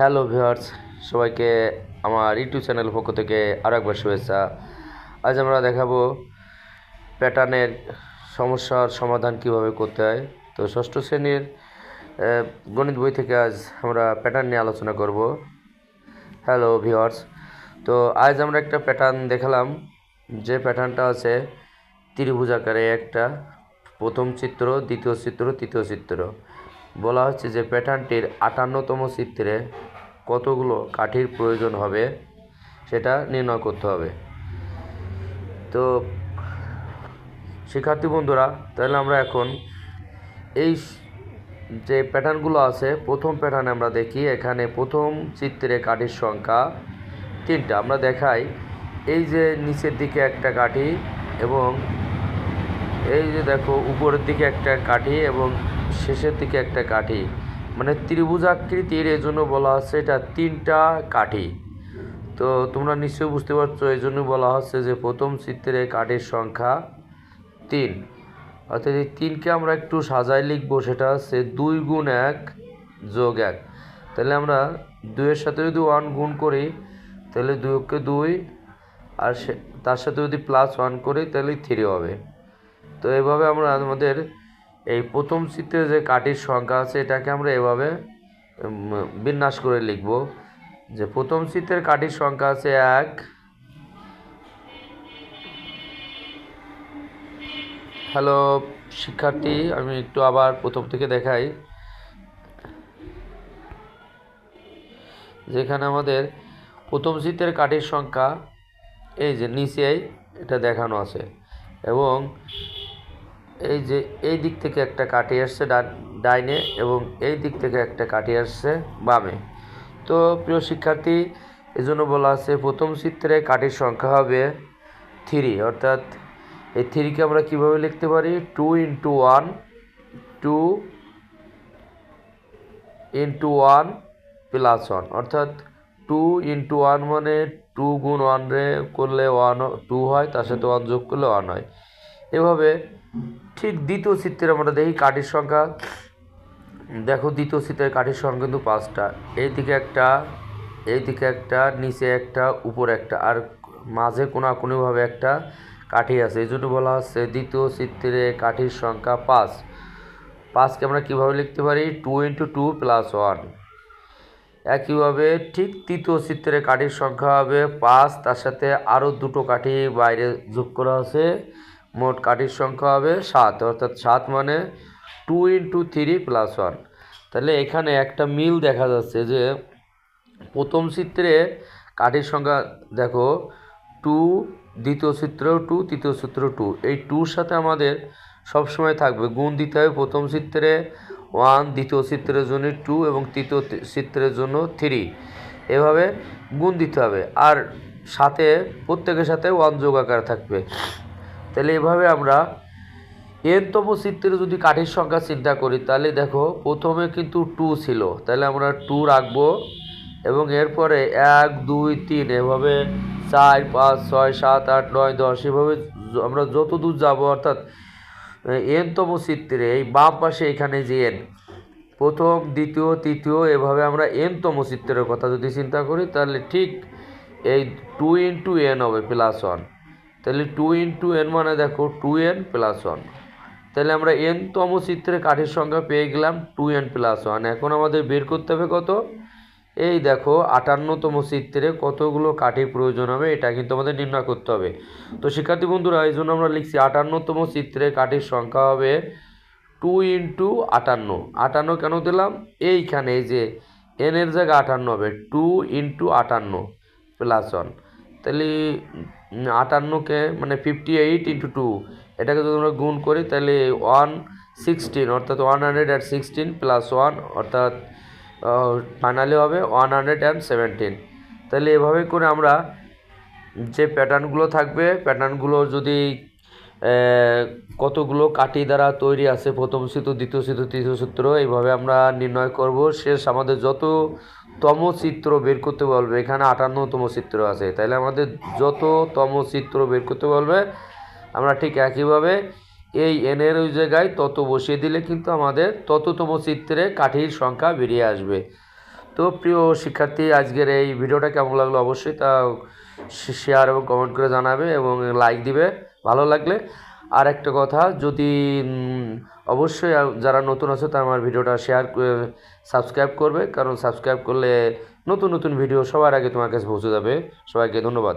Hello viewers, সবাইকে আমার YouTube channel পক্ষ থেকে আরও একবার শুভেচ্ছা। আজ আমরা দেখাবো প্যাটার্নের সমস্যার সমাধান কীভাবে করতে হয়। তো ষষ্ঠ শ্রেণির গণিত বই থেকে আজ আমরা প্যাটার্ন নিয়ে আলোচনা করব। হ্যালো ভিউয়ার্স, তো আজ আমরা একটা প্যাটার্ন দেখালাম, যে প্যাটার্নটা আছে ত্রিভুজ আকারে একটা। প্রথম চিত্র, দ্বিতীয় চিত্র, তৃতীয় চিত্র। বলা হচ্ছে যে প্যাটার্নটির আটান্নতম চিত্রে কতগুলো কাঠির প্রয়োজন হবে সেটা নির্ণয় করতে হবে। তো শিক্ষার্থী বন্ধুরা, তাহলে আমরা এখন এই যে প্যাটার্নগুলো আছে, প্রথম প্যাটার্নে আমরা দেখি, এখানে প্রথম চিত্রে কাঠির সংখ্যা তিনটা। আমরা দেখাই, এই যে নিচের দিকে একটা কাঠি এবং এই যে দেখো, উপরের দিকে একটা কাঠি এবং শেষের দিকে একটা কাঠি। মানে ত্রিভুজাকৃতির এই জন্য বলা হচ্ছে এটা তিনটা কাঠি। তো তোমরা নিশ্চয়ই বুঝতে পারছ এই জন্য বলা হচ্ছে যে প্রথম চিত্রে কাঠির সংখ্যা তিন। অর্থাৎ এই তিনকে আমরা একটু সাজায় লিখব, সেটা হচ্ছে দুই গুণ এক যোগ এক। তাহলে আমরা দুইয়ের সাথে যদি ওয়ান গুণ করি, তাহলে দুইকে দুই, আর তার সাথে যদি প্লাস ওয়ান করি, তাহলে থ্রি হবে। তো এভাবে আমরা আমাদের এই প্রথম চিত্রে যে কাঠির সংখ্যা আছে, এটাকে আমরা এভাবে বিন্যাস করে লিখব যে প্রথম চিত্রের কাঠির সংখ্যা আছে এক, হ্যালো শিক্ষার্থী, আমি একটু আবার প্রথম থেকে দেখাই। যেখানে আমাদের প্রথম চিত্রের কাঠির সংখ্যা, এই যে নিচেই এটা দেখানো আছে এবং এই যে এই দিক থেকে একটা কাঠি আসছে ডাইনে এবং এই দিক থেকে একটা কাঠি আসছে বামে। তো প্রিয় শিক্ষার্থী, এজন্য বলা আছে প্রথম চিত্রে কাঠির সংখ্যা হবে থ্রি অর্থাৎ এই থ্রিকে আমরা কীভাবে লিখতে পারি? Two into one two into one plus one অর্থাৎ টু ইন্টু ওয়ান মানে টু গুণ ওয়ান করলে ওয়ান টু হয়, তার সাথে ওয়ান যোগ করলে ওয়ান হয়। এভাবে ঠিক দ্বিতীয় চিত্রে আমরা দেখি কাঠির সংখ্যা। দেখো দ্বিতীয় চিত্রের কাঠির সংখ্যা কিন্তু পাঁচটা। এইদিকে একটা এইদিকে একটা, নিচে একটা, উপরে একটা, আর মাঝে কোনাকুনিভাবে একটা কাঠি আছে। এই জন্য বলা হচ্ছে দ্বিতীয় চিত্রে কাঠির সংখ্যা পাঁচ। পাঁচকে আমরা কীভাবে লিখতে পারি? Two into two plus one একইভাবে ঠিক তৃতীয় চিত্রে কাঠির সংখ্যা হবে পাঁচ, তার সাথে আরও দুটো কাঠি বাইরে যোগ করা আছে। মোট কাঠির সংখ্যা হবে সাত, অর্থাৎ সাত মানে two into three plus one তাহলে এখানে একটা মিল দেখা যাচ্ছে যে প্রথম চিত্রে কাঠির সংখ্যা দেখো টু দ্বিতীয় চিত্র টু তৃতীয় চিত্র টু এই টুর সাথে আমাদের সবসময় থাকবে। গুণ দিতে হবে প্রথম চিত্রে ওয়ান দ্বিতীয় চিত্রের জন্য টু এবং তৃতীয় চিত্রের জন্য থ্রি এভাবে গুণ দিতে হবে। আর সাথে, প্রত্যেকের সাথে ওয়ান যোগ আকার থাকবে। তাহলে এভাবে আমরা এনতম চিত্রে যদি কাঠের সংখ্যা চিন্তা করি, তাহলে দেখো প্রথমে কিন্তু টু ছিল। তাহলে আমরা টু রাখব এবং এরপরে এক, দুই, তিন, এভাবে চার, পাঁচ, ছয়, সাত, আট, নয়, দশ, এভাবে আমরা যত দূর যাব, অর্থাৎ এনতম চিত্রে এই বাম পাশে এখানে যে এন প্রথম, দ্বিতীয়, তৃতীয়, এভাবে আমরা এনতম চিত্রের কথা যদি চিন্তা করি, তাহলে ঠিক এই টু ইন্টু এন হবে প্লাস ওয়ান তাহলে টু ইন্টু এন মানে দেখো টু এন প্লাস ওয়ান তাহলে আমরা এনতম চিত্রে কাঠের সংখ্যা পেয়ে গেলাম টু এন প্লাস ওয়ান এখন আমাদের বের করতে হবে কত? এই দেখো আটান্নতম চিত্রে কতগুলো কাঠির প্রয়োজন হবে, এটা কিন্তু আমাদের নির্ণয় করতে হবে। তো শিক্ষার্থী বন্ধুরা, এই জন্য আমরা লিখছি আটান্নতম চিত্রে কাঠির সংখ্যা হবে টু ইন্টু আটান্ন। আটান্ন কেন দিলাম? এইখানে এই যে এনের জায়গায় আটান্ন হবে টু ইন্টু আটান্ন প্লাস ওয়ান তাহলে আটান্নকে মানে ফিফটি এইট ইন্টু টু এটাকে যদি আমরা গুণ করি, তাহলে ওয়ান সিক্সটিন অর্থাৎ one hundred and sixteen plus one অর্থাৎ ফাইনালি হবে ওয়ান হান্ড্রেড অ্যান্ড সেভেন্টিন তাহলে এভাবে করে আমরা যে প্যাটার্নগুলো থাকবে প্যাটার্নগুলো যদি কতগুলো কাঠি দ্বারা তৈরি আছে, প্রথম সূত্র দ্বিতীয় সূত্র তৃতীয় সূত্র এইভাবে আমরা নির্ণয় করব। শেষ আমাদের যত তম চিত্র বের করতে বলবে, এখানে আটান্নতম চিত্র আছে। তাহলে আমাদের যত তম চিত্র বের করতে বলবে, আমরা ঠিক একইভাবে এই এনের ওই জায়গায় তত বসিয়ে দিলে কিন্তু আমাদের তততম চিত্রে কাঠির সংখ্যা বেরিয়ে আসবে। তো প্রিয় শিক্ষার্থী, আজকের এই ভিডিওটা কেমন লাগল অবশ্যই তা শেয়ার এবং কমেন্ট করে জানাবে এবং লাইক দিবে। ভালো লাগলে আর একটা কথা, যদি অবশ্যই যারা নতুন আছে তারা আমার ভিডিওটা শেয়ার সাবস্ক্রাইব করবে। কারণ সাবস্ক্রাইব করলে নতুন নতুন ভিডিও সবার আগে তোমার কাছে পৌঁছে যাবে। সবাইকে ধন্যবাদ।